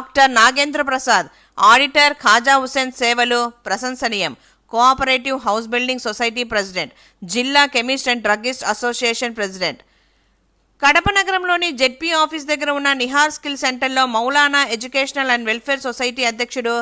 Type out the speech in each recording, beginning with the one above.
Doctor Nagendra Prasad auditor Khaja Hussain సేవలు ప్రశంసనీయం. Cooperative house building society president జిల్లా chemist and druggist association president. Kadapa నగరంలోని ZP office దగ్గర ఉన్న నిహార్ స్కిల్ సెంటర్లో Maulana educational and welfare society అధ్యక్షుడు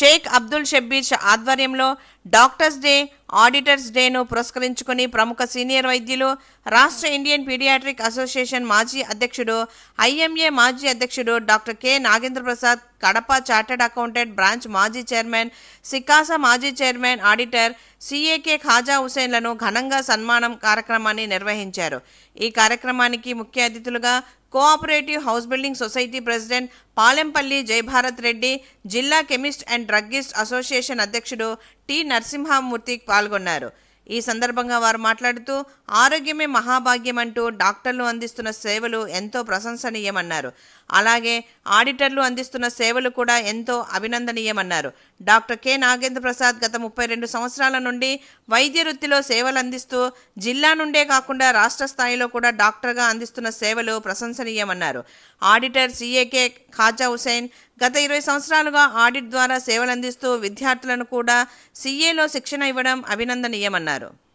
షేక్ అబ్దుల్ షబ్బీర్ ఆధ్వర్యంలో డాక్టర్స్ డే ఆడిటర్స్ డేను పురస్కరించుకుని ప్రముఖ సీనియర్ వైద్యులు రాష్ట్ర ఇండియన్ పీడియాట్రిక్ అసోసియేషన్ మాజీ అధ్యక్షుడు ఐఎంఏ మాజీ అధ్యక్షుడు doctor K. Nagendra Prasad Kadapa chartered accountant branch మాజీ చైర్మన్ సికాస మాజీ chairman auditor C A K Khaja హుసేన్లను ఘనంగా సన్మానం కార్యక్రమాన్ని నిర్వహించారు. ఈ కార్యక్రమానికి ముఖ్య అతిథులుగా cooperative house building society president Palempalli Jayabharath Reddy జిల్లా కెమిస్ట్ అండ్ డ్రగ్గిస్ట్ అసోసియేషన్ అధ్యక్షుడు టి నరసింహమూర్తి పాల్గొన్నారు. ఈ సందర్భంగా వారు మాట్లాడుతూ ఆరోగ్యమే మహాభాగ్యం అంటూ డాక్టర్లు అందిస్తున్న సేవలు ఎంతో ప్రశంసనీయమన్నారు. అలాగే ఆడిటర్లు అందిస్తున్న సేవలు కూడా ఎంతో అభినందనీయమన్నారు. Doctor K. నాగేంద్ర ప్రసాద్ గత ముప్పై రెండు సంవత్సరాల నుండి వైద్య వృత్తిలో సేవలు అందిస్తూ జిల్లా నుండే కాకుండా రాష్ట్ర స్థాయిలో కూడా డాక్టర్గా అందిస్తున్న సేవలు ప్రశంసనీయమన్నారు. Auditor C A K Khaja Hussain గత ఇరవై సంవత్సరాలుగా ఆడిట్ ద్వారా సేవలు అందిస్తూ విద్యార్థులను కూడా సీఏలో శిక్షణ ఇవ్వడం అభినందనీయమన్నారు. Claro.